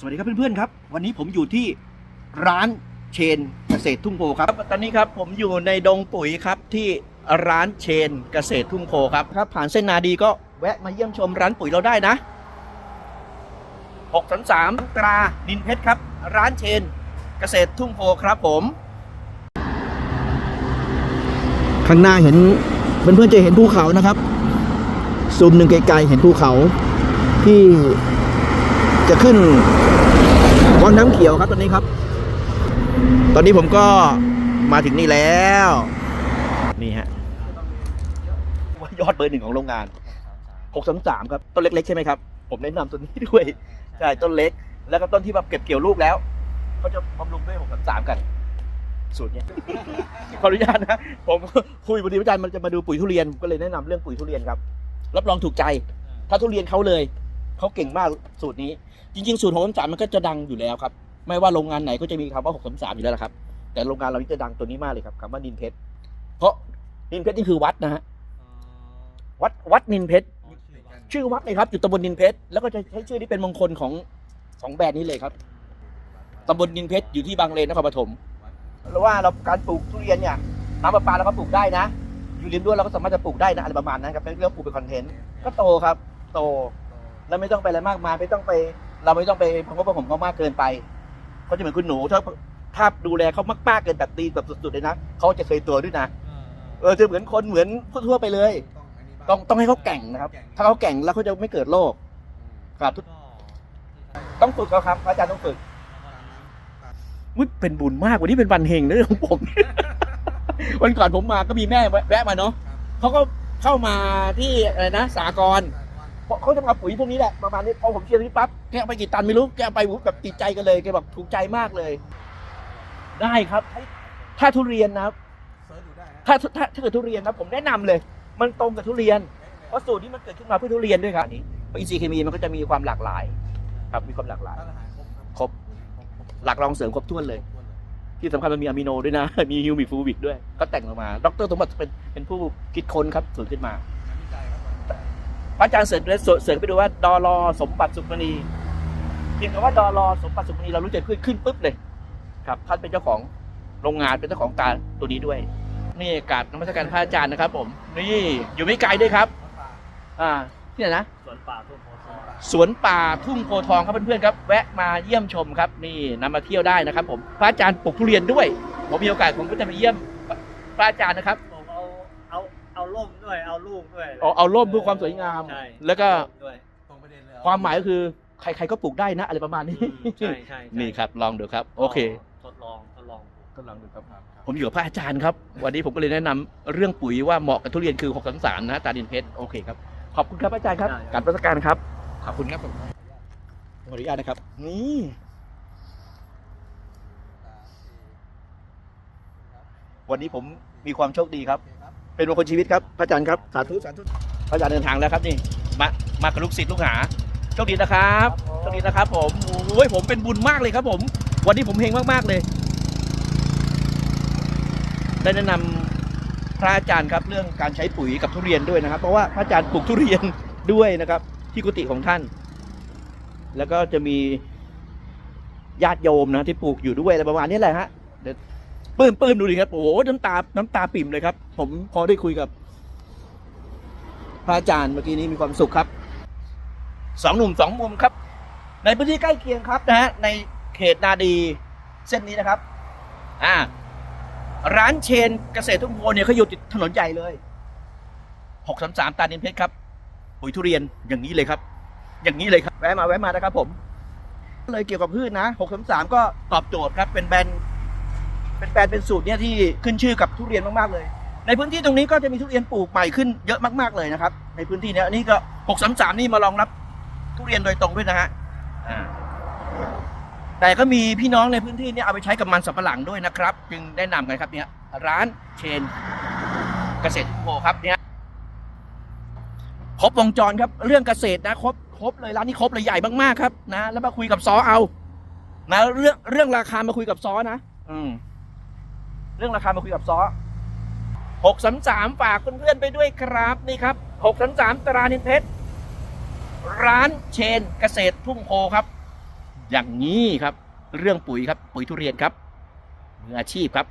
สวัสดีครับเพื่อนๆครับ วันนี้ผมอยู่ที่ร้านเชนเกษตรทุ่งโพครับ ตอนนี้ครับผมอยู่ในดงปุ๋ยครับที่ร้านเชนเกษตรทุ่งโพครับครับผ่านเส้นนาดีก็แวะมาเยี่ยมชมร้านปุ๋ยเราได้นะ633ตราดินเพชรครับ ร้านเชนเกษตรทุ่งโพครับผม ข้างหน้าเห็นเพื่อนๆจะเห็นภูเขานะครับ ซูมหนึ่งไกลๆเห็นภูเขาที่ จะขึ้นวังน้ำเขียวครับตอนนี้ครับ ตอนนี้ผมก็มาถึงนี่แล้ว นี่ฮะยอดเบอร์หนึ่งของโรงงาน633ครับ ต้นเล็กๆใช่ไหมครับ ผมแนะนำต้นนี้ด้วย ใช่ ต้นเล็ก แล้วก็ต้นที่แบบเก็บเกี่ยวลูกแล้วเขาจะบำรุงด้วย633กันสูตรเนี้ยขออนุญาตนะ ผมคุยบดีอาจารย์มันจะมาดูปุ๋ยทุเรียนก็เลยแนะนำเรื่องปุ๋ยทุเรียนครับ รับรองถูกใจ ถ้าทุเรียนเขาเลย เขาเก่งมากสูตรนี้ จริงๆ สูตรของสามมันก็จะดังอยู่แล้วครับ ไม่ว่าโรงงานไหนก็จะมีคำว่าหกสามสามอยู่แล้วละครับ แต่โรงงานเรานี่จะดังตัวนี้มากเลยครับคำว่านินเพชรเพราะนินเพชรนี่คือวัดนะฮะวัดวัดนินเพชรชื่อวัดเลยครับอยู่ตำบลนินเพชรแล้วก็จะใช้ชื่อที่เป็นมงคลของของแบรนด์นี้เลยครับตำบลนินเพชรอยู่ที่บางเลนนครปฐมแล้วว่าเราการปลูกทุเรียนเนี่ยน้ำประปาเราก็ปลูกได้นะ อยู่ริมรั้วเราก็สามารถจะปลูกได้นะอะไรประมาณนั้นครับเป็นเรื่องปลูกเป็นคอนเทนต์ก็โตครับ โต แล้วไม่ต้องไปอะไรมากมายไม่ต้องไป เราไม่ต้องไปพังว่าผมเขามากเกินไปเขาจะเหมือนคุณหนูถ้าถ้าดูแลเขามากๆเกินแบบตีแบบสุดๆเลยนะเขาจะเคยตัวด้วยนะเออจะเหมือนคนเหมือนทั่วๆไปเลย ต้องต้องให้เขาแก่งนะครับ ถ้าเขาแก่งแล้วเขาจะไม่เกิดโรคครับทุกต้องฝึกเขาครับพระอาจารย์ต้องฝึกมุ้ยเป็นบุญมากวันนี้เป็นวันเฮงนะของผม วันก่อนผมมาก็มีแม่แวะมาเนาะเขาก็เข้ามาที่อะไรนะสากรณ์ เพราะเขาจะมาปุ๋ยพวกนี้แหละประมาณนี้พอผมเชียร์นี้ปั๊บแกเอาไปกี่ตันไม่รู้แกเอาไปแบบติดใจกันเลยแกบอกถูกใจมากเลย ได้ครับ ถ้าทุเรียนนะครับถ้าถ้าถ้าเกิดทุเรียนนะผมแนะนำเลย มันตรงกับทุเรียนเพราะสูตรนี้มันเกิดขึ้นมาเพื่อทุเรียนด้วยครับนี่อินทรีย์เคมีมันก็จะมีความหลากหลาย ครับมีความหลากหลายครบหลักรองเสริมครบถ้วนเลย ที่สำคัญมันมีอะมิโนด้วยนะ มีฮิวมิฟูบิกด้วย ก็แต่งออกมา ดรสมบัติเป็นเป็นผู้คิดค้นครับสูตรขึ้นมา พระอาจารย์เสริร์ชเสริร์ชไปดูว่าดอรอสมบัติสุขมณีเพียงคำว่าดอรอสมบัติสุขมณีเรารู้จักขึ้นขึ้นปุ๊บเลย ครับท่านเป็นเจ้าของโรงงานเป็นเจ้าของการตัวนี้ด้วย นี่กาบนมัสการพระอาจารย์นะครับ ผม นี่อยู่ไม่ไกลด้วยครับ อ่าที่ไหนนะสวนป่าทุ่งโพทองสวนป่าทุ่งโพทองครับเพื่อนๆครับ แวะมาเยี่ยมชมครับ นี่นำมาเที่ยวได้นะครับ ผมพระอาจารย์ปลูกทุเรียนด้วย ผมมีโอกาสผมก็จะไปเยี่ยมพระอาจารย์นะครับ ร่มด้วย เอาลูกด้วยเอาเอาร่มเพื่อความสวยงาม ใช่แล้วก็ด้วยความหมายก็คือใครๆก็ปลูกได้นะ อะไรประมาณนี้ใช่ใช่ใช่นี่ครับ ลองดูครับ โอเค ทดลองทดลองก็ลองดูครับผมอยู่กับพระอาจารย์ครับ วันนี้ผมก็เลยแนะนำเรื่องปุ๋ยว่าเหมาะกับทุเรียนคือ6 3 3นะตาดินเพชรโอเคครับ ขอบคุณครับอาจารย์ครับ การประการครับ ขอบคุณครับผมขออนุญาตนะครับ นี่วันนี้ผมมีความโชคดีครับ เป็นมงคลชีวิตครับพระอาจารย์ครับสาธุสาธุพระอาจารย์เดินทางแล้วครับนี่มามากับลูกศิษย์ลูกหาโชคดีนะครับโชคดีนะครับ ผมโอ้ยผมเป็นบุญมากเลยครับ ผม วันนี้ผมเฮงมากๆเลย ได้แนะนำพระอาจารย์ครับเรื่องการใช้ปุ๋ยกับทุเรียนด้วยนะครับ เพราะว่าพระอาจารย์ปลูกทุเรียนด้วยนะครับ ที่กุฏิของท่าน แล้วก็จะมีญาติโยมนะที่ปลูกอยู่ด้วยอะไรประมาณนี้แหละฮะเดี๋ยว ปลื้มปลื้มดูดิครับโอ้โหน้ำตาน้ำตาปิ่มเลยครับ ผมพอได้คุยกับ พระอาจารย์เมื่อกี้นี้มีความสุขครับสองหนุ่มสองมุมครับ ในพื้นที่ใกล้เคียงครับนะฮะในเขตนาดีเส้นนี้นะครับ อ่า ร้านเชนเกษตรทุ่งโพเนี่ยเขาอยู่ติดถนนใหญ่เลยหกสามสามตาดินเพชรครับปุ๋ยทุเรียนอย่างนี้เลยครับ อย่างนี้เลยครับแวะมาแวะมานะครับผม เลยเกี่ยวกับพืชนะหกสามสามก็ตอบโจทย์ครับ เป็นแบรนด์ เป็นแบรนเป็นสูตรเนี่ยที่ขึ้นชื่อกับทุเรียนมากๆเลย ในพื้นที่ตรงนี้ก็จะมีทุเรียนปลูกใหม่ขึ้นเยอะมากๆเลยนะครับ ในพื้นที่เนี้ยนนี้ก็หกสามสามนี่มารองรับทุเรียนโดยตรงด้วยนะฮะแต่ก็มีพี่น้องในพื้นที่เนี่ยเอาไปใช้กับมันสำปะหลังด้วยนะครับ จึงแนะนำกันครับเนี่ยร้านเชนเกษตรโพครับเนี่ยครบวงจรครับเรื่องเกษตรนะครบครบเลยร้านนี้ครบเลยใหญ่มากๆครับนะแล้วมาคุยกับซอเอานะเรื่องเรื่องราคามาคุยกับซอนะ อืม เรื่องราคามาคุยกับซอหกสามสามฝากเพื่อนๆไปด้วยครับนี่ครับหกสามสามตรานินเพชรร้านเชนเกษตรทุ่งโพครับ อย่างนี้ครับ เรื่องปุ๋ยครับ ปุ๋ยทุเรียนครับมืออาชีพครับ